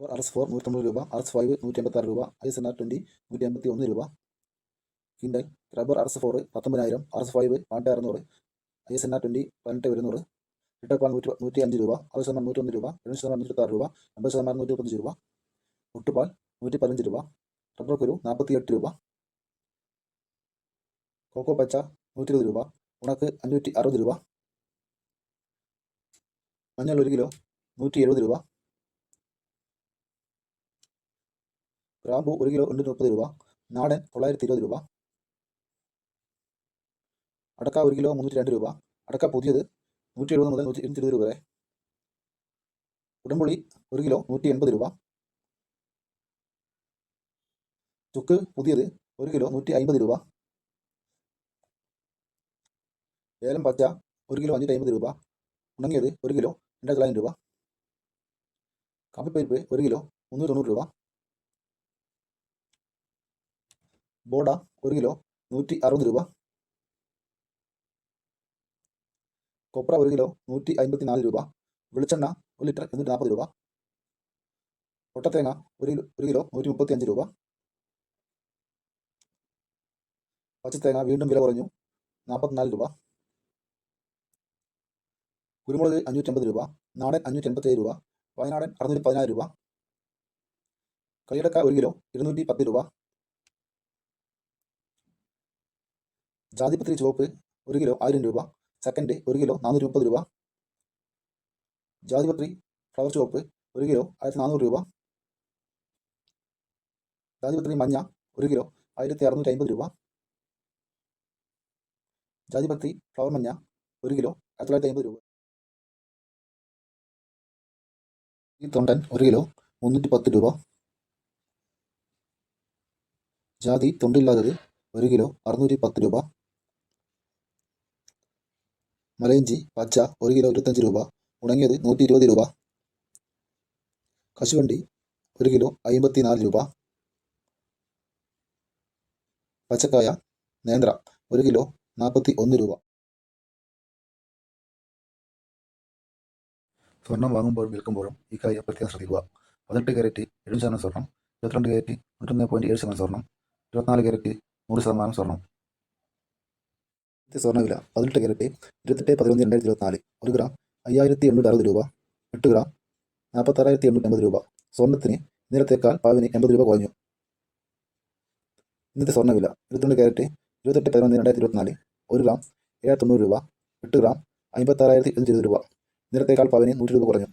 R S four നൂറ്റമ്പത് രൂപ R S five നൂറ്റി എൺപത്താറ് രൂപ I S N R twenty നൂറ്റി എൺപത്തി ഒന്ന് രൂപ. ഹിൻഡൈ റബ്ബർ ആർ എസ് ഫോർ പത്തൊമ്പതിനായിരം ആർ എസ് ഫൈവ് പതിനെട്ട് അറുന്നൂറ് I S N R twenty പതിനെട്ട് ഒരുന്നൂറ് റിട്ടർ പാൽ നൂറ്റി നൂറ്റി അഞ്ച് രൂപ അറുപത് ശതമാനം നൂറ്റൊന്ന് രൂപ എഴുപത് ശതമാനം നൂറ്റി രൂപ അമ്പത് ശതമാനം നൂറ്റി മുപ്പത്തഞ്ച് രൂപ. ഒട്ടുപാൽ നൂറ്റി പതിനഞ്ച് രൂപ റബ്ബർ കുരു നാൽപ്പത്തി എട്ട് രൂപ. കോക്കോ പച്ച നൂറ്റി ഇരുപത് രൂപ ഉണക്ക് അഞ്ഞൂറ്റി അറുപത് രൂപ. മഞ്ഞൾ ഒരു കിലോ നൂറ്റി എഴുപത് രൂപ. ഗ്രാമ്പു ഒരു കിലോ എണ്ണൂറ്റി മുപ്പത് രൂപ. നാടൻ തൊള്ളായിരത്തി ഇരുപത് രൂപ. അടക്ക ഒരു കിലോ മുന്നൂറ്റി രണ്ട് രൂപ. അടക്ക പുതിയത് നൂറ്റി എഴുപത് മുതൽ നൂറ്റി ഇരുപത് രൂപ വരെ. ഉടമ്പുളി ഒരു കിലോ നൂറ്റി എൺപത് രൂപ. ചുക്ക് പുതിയത് ഒരു കിലോ നൂറ്റി അമ്പത് രൂപ. ഏലം പച്ച ഒരു കിലോ അഞ്ഞൂറ്റി അമ്പത് രൂപ. ഉണങ്ങിയത് ഒരു കിലോ രണ്ടായിരത്തി തൊള്ളായിരം രൂപ. കാപ്പിപ്പരിപ്പ് ഒരു കിലോ മുന്നൂറ്റി തൊണ്ണൂറ് രൂപ. ബോഡ ഒരു കിലോ നൂറ്റി അറുപത് രൂപ. കൊപ്ര ഒരു കിലോ നൂറ്റി അൻപത്തി നാല് രൂപ. വെളിച്ചെണ്ണ ഒരു ലിറ്റർ ഇരുന്നൂറ്റി നാൽപ്പത് രൂപ. ഒട്ടത്തേങ്ങ ഒരു കിലോ ഒരു കിലോ നൂറ്റി മുപ്പത്തി അഞ്ച് രൂപ. പച്ചത്തേങ്ങ വീണ്ടും വില കുറഞ്ഞു നാൽപ്പത്തിനാല് രൂപ. കുരുമുളക് അഞ്ഞൂറ്റമ്പത് രൂപ നാടൻ അഞ്ഞൂറ്റി എൺപത്തേഴ് രൂപ വയനാടൻ അറുന്നൂറ്റി പതിനാറ് രൂപ. കളിയടക്ക ഒരു കിലോ ഇരുന്നൂറ്റി പത്ത് രൂപ. ജാതിപത്രി ചുവപ്പ് ഒരു കിലോ ആയിരം രൂപ. സെക്കൻഡ് ഒരു കിലോ നാനൂറ്റി മുപ്പത് രൂപ. ജാതിപത്രി ഫ്ലവർ ചുവപ്പ് ഒരു കിലോ ആയിരത്തി നാനൂറ് രൂപ. ജാതിപത്രി മഞ്ഞ ഒരു കിലോ ആയിരത്തി അറുന്നൂറ്റി അമ്പത് രൂപ. ജാതിപത്രി ഫ്ലവർ മഞ്ഞ ഒരു കിലോ ആയിരത്തി തൊള്ളായിരത്തി അമ്പത് രൂപ. ഈ തൊണ്ടൻ ഒരു കിലോ മുന്നൂറ്റി പത്ത് രൂപ. ജാതി തൊണ്ടില്ലാത്തത് ഒരു കിലോ അറുന്നൂറ്റി പത്ത് രൂപ. മലയിഞ്ചി പച്ച ഒരു കിലോ ഇരുപത്തഞ്ച് രൂപ. ഉണങ്ങിയത് നൂറ്റി ഇരുപത് രൂപ. കശുവണ്ടി ഒരു കിലോ അമ്പത്തി നാല് രൂപ. പച്ചക്കായ നേന്ത്ര ഒരു കിലോ നാൽപ്പത്തി ഒന്ന് രൂപ. സ്വർണം വാങ്ങുമ്പോഴും വിൽക്കുമ്പോഴും ഈ കാര്യം പ്രത്യേകം ശ്രദ്ധിക്കുക. പതിനെട്ട് കാരറ്റ് എഴുപത് ശതമാനം സ്വർണം ഇരുപത്തിരണ്ട് കാരറ്റ് നൂറ്റൊന്ന് പോയിന്റ് ഏഴ് ശതമാനം സ്വർണം ഇരുപത്തിനാല് കാരറ്റ് നൂറ് ശതമാനം സ്വർണം. സ്വർണവില പതിനെട്ട് കാരറ്റ് ഇരുപത്തെട്ട് പതിനൊന്ന് രണ്ടായിരത്തി ഇരുപത്തിനാല് ഒരു ഗ്രാം അയ്യായിരത്തി എണ്ണൂറ്റി അറുപത് രൂപ എട്ട് ഗ്രാം നാൽപ്പത്താറായിരത്തി എണ്ണൂറ്റി അമ്പത് രൂപ. സ്വർണത്തിന് ഇന്നലത്തേക്കാൾ പാവിന് എൺപത് രൂപ കുറഞ്ഞു. ഇന്നത്തെ സ്വർണവില ഇരുപത്തിരണ്ട് കാരറ്റ് ഇരുപത്തെട്ട് പതിനൊന്ന് രണ്ടായിരത്തി ഇരുപത്തിനാല് ഒരു ഗ്രാം ഏഴായിരത്തി തൊണ്ണൂറ് രൂപ എട്ട് ഗ്രാം അമ്പത്താറായിരത്തി എഴുന്നൂറ്റി ഇരുപത് രൂപ. ഇന്നലത്തേക്കാൾ പവന് നൂറ്റി രൂപ കുറഞ്ഞു.